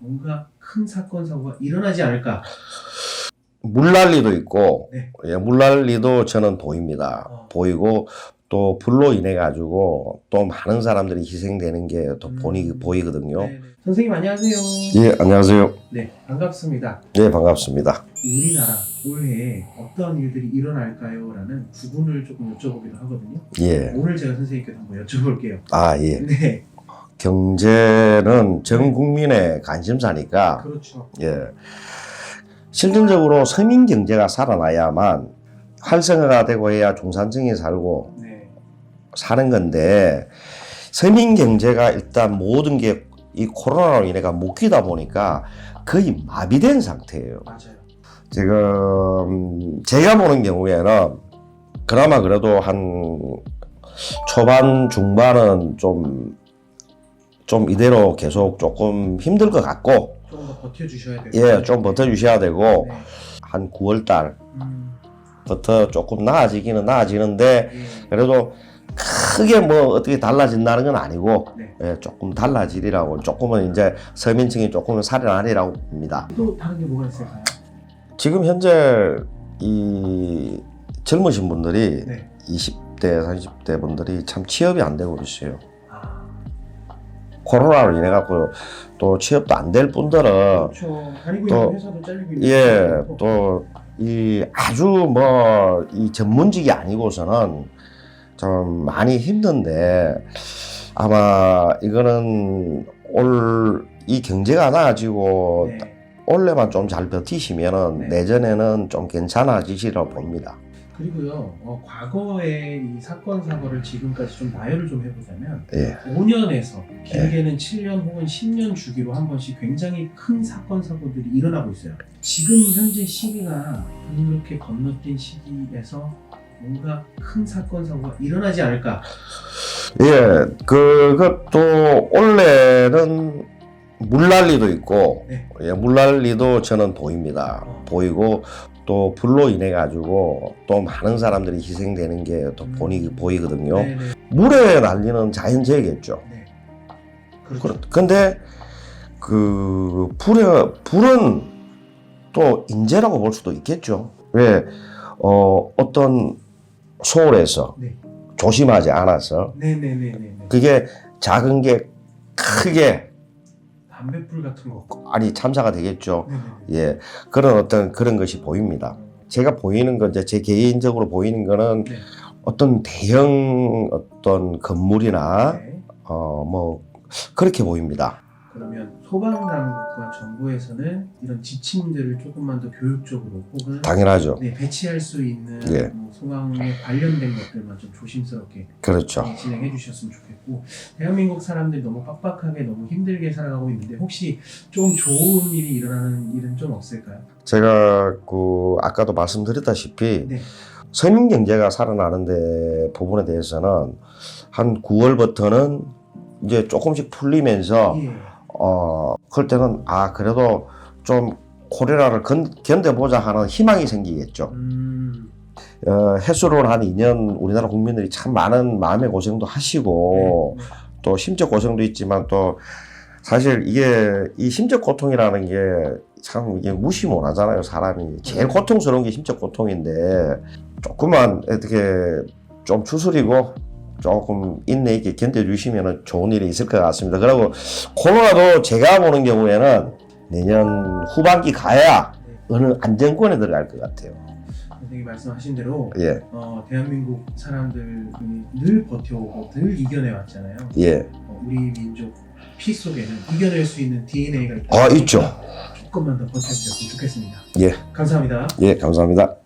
뭔가 큰 사건 사고가 일어나지 않을까. 물난리도 있고 네. 예, 물난리도 저는 보입니다. 어. 보이고 또 불로 인해 가지고 또 많은 사람들이 희생되는 게또 음. 보이 보이거든요. 네네. 선생님 안녕하세요. 예, 안녕하세요. 네, 반갑습니다. 예, 반갑습니다. 우리나라 올해에 어떤 일들이 일어날까요? 라는 부분을 조금 여쭤보기로 하거든요. 예. 오늘 제가 선생님께 한번 여쭤볼게요. 아, 예. 네, 경제는 전 국민의 관심사니까 그렇죠. 예. 실질적으로 서민 경제가 살아나야만 활성화가 되고 해야 중산층이 살고 네, 사는 건데 서민 경제가 일단 모든 게 이 코로나로 인해가 묶이다 보니까 거의 마비된 상태예요. 맞아요. 지금 제가 보는 경우에는 그나마 그래도 한 초반 중반은 좀 좀 이대로 계속 조금 힘들 것 같고 조금 더 버텨주셔야 돼요. 예좀 버텨주셔야 되고 네. 한 9월 달부터 음, 조금 나아지기는 나아지는데 예. 그래도 크게 뭐 어떻게 달라진다는 건 아니고 네. 예, 조금 달라지리라고 조금은 이제 서민층이 조금은 살아나리라고 봅니다. 또 다른 게 뭐가 있을까요? 지금 현재 이 젊으신 분들이 네. 20대, 30대 분들이 참 취업이 안 되고 있어요. 아, 코로나로 인해 갖고 또 취업도 안 될 분들은 그렇죠. 다니고 또, 있는 회사도 잘리고 있는 예, 회사도 또 이 아주 뭐 이 전문직이 아니고서는 좀 많이 힘든데 아마 이거는 올 이 경제가 나아지고 네. 올해만 좀 잘 버티시면은 네. 내년에는 좀 괜찮아지시라 고 봅니다. 그리고요, 어, 과거의 이 사건 사고를 지금까지 좀 나열을 좀 해보자면 예. 5년에서 길게는 7년 혹은 10년 주기로 한 번씩 굉장히 큰 사건 사고들이 일어나고 있어요. 지금 현재 시기가 그렇게 건너뛴 시기에서 뭔가 큰 사건 사고가 일어나지 않을까. 예, 그것도 올해는 물난리도 있고, 네. 예, 물난리도 저는 보입니다. 어. 보이고, 또 불로 인해 가지고 또 많은 사람들이 희생되는 게또 음. 보이, 보이거든요. 네네. 물의 난리는 자연재해겠죠. 네. 그렇죠. 그- 근데 그 불에 불은 또 인재라고 볼 수도 있겠죠. 왜 어, 어떤 소홀해서 네. 조심하지 않아서 네네네네. 그게 작은 게 크게 담배불 같은 거. 아니 참사가 되겠죠. 네네. 예 그런 어떤 그런 것이 보입니다. 제가 보이는 건 이제 제 개인적으로 보이는 거는 네. 어떤 대형 어떤 건물이나 네. 어뭐 그렇게 보입니다. 그러면 소방당국과 정부에서는 이런 지침들을 조금만 더 교육적으로 혹은 당연하죠. 네, 배치할 수 있는 예. 뭐 소방에 관련된 것들만 좀 조심스럽게 그렇죠. 네, 진행해 주셨으면 좋겠고 대한민국 사람들이 너무 빡빡하게 너무 힘들게 살아가고 있는데 혹시 좀 좋은 일이 일어나는 일은 좀 없을까요? 제가 그 아까도 말씀드렸다시피 네. 서민 경제가 살아나는데 부분에 대해서는 한 9월부터는 이제 조금씩 풀리면서 예. 어 그럴 때는 아 그래도 좀 코로나를 건, 견뎌보자 하는 희망이 생기겠죠. 음, 어, 해수를 한 2년 우리나라 국민들이 참 많은 마음의 고생도 하시고 네, 또 심적 고생도 있지만 또 사실 이게 이 심적 고통이라는 게 참 이게 무시 못 하잖아요 사람이. 제일 고통스러운 게 심적 고통인데 조금만 어떻게 좀 추스리고 조금 인내 있게 견뎌주시면 좋은 일이 있을 것 같습니다 그리고 코로나도 제가 보는 경우에는 내년 후반기 가야 네. 어느 안정권에 들어갈 것 같아요 선생님 말씀하신 대로 예 어, 대한민국 사람들이 늘 버텨오고 늘 이겨내 왔잖아요. 예. 어, 우리 민족 피 속에는 이겨낼 수 있는 DNA가 있다. 아 있죠 조금만 더 버텨주셨으면 좋겠습니다. 예. 감사합니다. 예 감사합니다